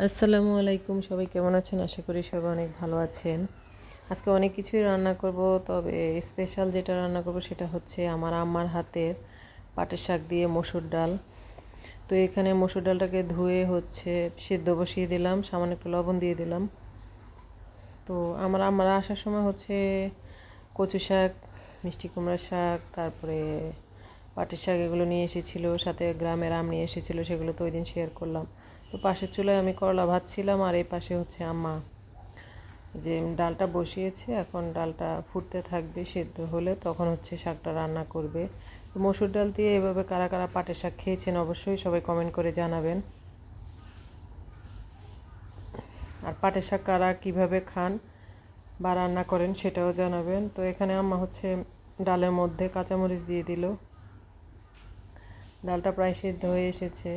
আসসালামু আলাইকুম, সবাই কেমন আছেন? আশা করি সবাই অনেক ভালো আছেন। আজকে অনেক কিছুই রান্না করব, তবে স্পেশাল যেটা রান্না করব সেটা হচ্ছে আমার আম্মার হাতের পাটের শাক দিয়ে মসুর ডাল। তো এখানে মসুর ডালটাকে ধুয়ে হচ্ছে সিদ্ধ বসিয়ে দিলাম, সামান্য একটু লবণ দিয়ে দিলাম। তো আমার আমার আসার সময় হচ্ছে কচু শাক, মিষ্টি কুমড়া শাক, তারপরে পাটের শাক এগুলো নিয়ে এসেছিল, সাথে গ্রামের আম নিয়ে এসেছিল, সেগুলো তো ওই দিন শেয়ার করলাম। তো পাশের চুলায় আমি করলা ভাজছিলাম আর এই পাশে হচ্ছে আম্মা যে ডালটা বসিয়েছে, এখন ডালটা ফুটতে থাকবে, সেদ্ধ হলে তখন হচ্ছে শাকটা রান্না করবে। মসুর ডাল দিয়ে এভাবে কারা কারা পাটের শাক খেয়েছেন অবশ্যই সবাই কমেন্ট করে জানাবেন। আর পাটের শাক কারা কীভাবে খান বা রান্না করেন সেটাও জানাবেন। তো এখানে আম্মা হচ্ছে ডালের মধ্যে কাঁচামরিচ দিয়ে দিল। ডালটা প্রায় সেদ্ধ হয়ে এসেছে।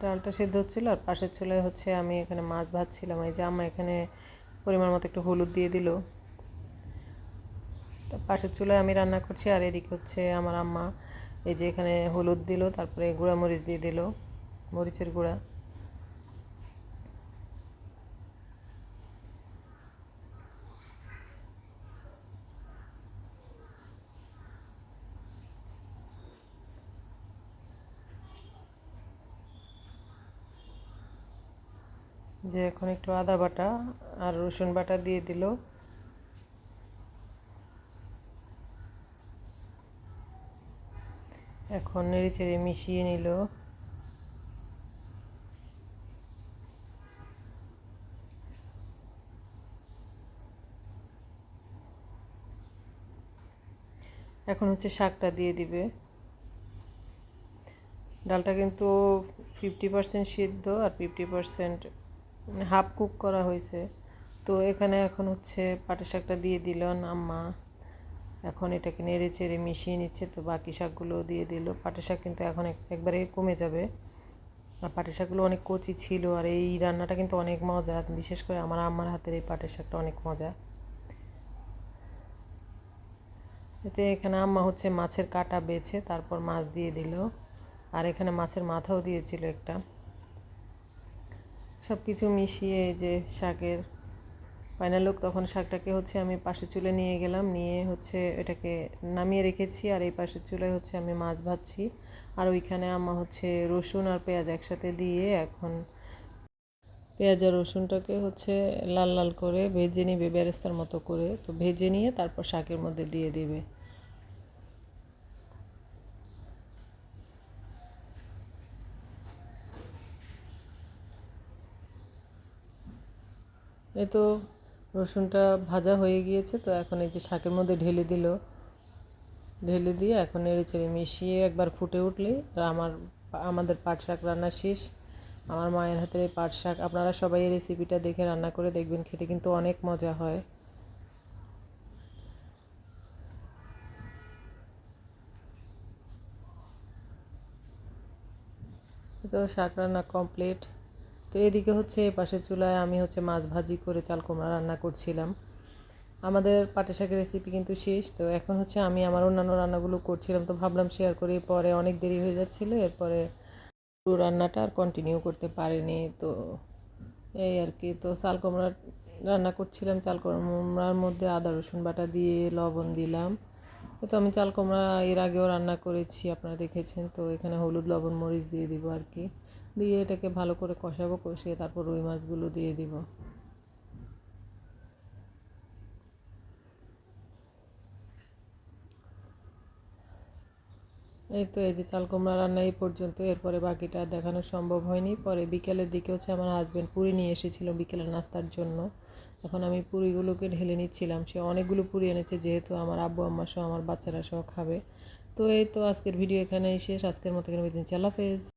ডালটা সেদ্ধ হচ্ছিল, আর পাশের চুলায় হচ্ছে আমি এখানে মাছ ভাজছিলাম। এই যে আম্মা এখানে পরিমাণ মতো একটু হলুদ দিয়ে দিল। তা পাশের চুলায় আমি রান্না করছি, আর এদিকে হচ্ছে আমার আম্মা এই যে এখানে হলুদ দিল, তারপরে গুঁড়া মরিচ দিয়ে দিল, মরিচের গুঁড়া। যে এখন একটু আদা বাটা আর রসুন বাটা দিয়ে দিল। এখন নেড়ে চেড়ে মিশিয়ে নিল। এখন হচ্ছে শাকটা দিয়ে দিবে। ডালটা কিন্তু ফিফটি পার্সেন্ট সিদ্ধ আর ফিফটি পার্সেন্ট হাফ কুক করা হয়েছে। তো এখানে এখন হচ্ছে পাটের শাকটা দিয়ে দিল আম্মা। এখন এটাকে নেড়ে চেড়ে মিশিয়ে নিচ্ছে, তো বাকি শাকগুলো দিয়ে দিল। পাটের শাক কিন্তু এখন একবারে কমে যাবে। আর পাটের শাকগুলো অনেক কচি ছিল, আর এই রান্নাটা কিন্তু অনেক মজা। বিশেষ করে আমার আম্মার হাতের এই পাটের শাকটা অনেক মজা। এতে এখানে আম্মা হচ্ছে মাছের কাটা বেছে, তারপর মাছ দিয়ে দিল। আর এখানে মাছের মাথাও দিয়েছিল একটা। সব কিছু মিশিয়ে এই যে শাকের ফাইনাল লুক তখন শাকটাকে হচ্ছে আমি পাশের চুলে নিয়ে গেলাম, নিয়ে হচ্ছে এটাকে নামিয়ে রেখেছি, আর এই পাশের চুলে হচ্ছে আমি মাছ ভাজছি। আর ওইখানে আম্মা হচ্ছে রসুন আর পেঁয়াজ একসাথে দিয়ে এখন পেঁয়াজ আর রসুনটাকে হচ্ছে লাল লাল করে ভেজে নিবে বেরেস্তার মতো করে। তো ভেজে নিয়ে তারপর শাকের মধ্যে দিয়ে দিবে। এই তো রসুনটা ভাজা হয়ে গিয়েছে, তো এখন এই যে শাকের মধ্যে ঢেলে দিল। ঢেলে দিয়ে এখন নেড়ে চেড়ে মিশিয়ে একবার ফুটে উঠলেই আমার, আমাদের পাট শাক রান্না শেষ। আমার মায়ের হাতের এই পাট শাক, আপনারা সবাই এই রেসিপিটা দেখে রান্না করে দেখবেন, খেতে কিন্তু অনেক মজা হয়। তো শাক রান্না কমপ্লিট তো এদিকে হচ্ছে পাশের চুলায় আমি হচ্ছে মাছ ভাজি করে চাল কুমড়া রান্না করছিলাম। আমাদের পাটে শাকের রেসিপি কিন্তু শেষ, তো এখন হচ্ছে আমি আমার অন্যান্য রান্নাগুলো করছিলাম, তো ভাবলাম শেয়ার করি। পরে অনেক দেরি হয়ে যাচ্ছিল, এরপরে পুরো রান্নাটা আর কন্টিনিউ করতে পারিনি, তো এই আর কি। তো চাল কুমড়া রান্না করছিলাম, চাল কুমড়ার মধ্যে আদা, রসুন বাটা দিয়ে লবণ দিলাম। তো আমি চাল কুমড়া এর আগেও রান্না করেছি, আপনারা দেখেছেন, তো এখানে হলুদ, লবণ, মরিচ দিয়ে দিব আর কি। দিয়ে এটাকে ভালো করে কষাবো, কষিয়ে তারপর রুই মাছগুলো দিয়ে দিব। এই তো এই যে চাল কুমড়া রান্না এই পর্যন্ত, এরপরে বাকিটা দেখানো সম্ভব হয়নি। পরে বিকেলের দিকে হচ্ছে আমার হাজব্যান্ড পুরি নিয়ে এসেছিল বিকেলের নাস্তার জন্য। এখন আমি পুরিগুলোকে ঢেলে নিচ্ছিলাম, সে অনেকগুলো পুরি এনেছে যেহেতু আমার আব্বু, আম্মা সহ আমার বাচ্চারা সহ খাবে। তো এই তো আজকের ভিডিও এখানেই শেষ, আজকের মতো এখানে আল্লাহ হাফেজ।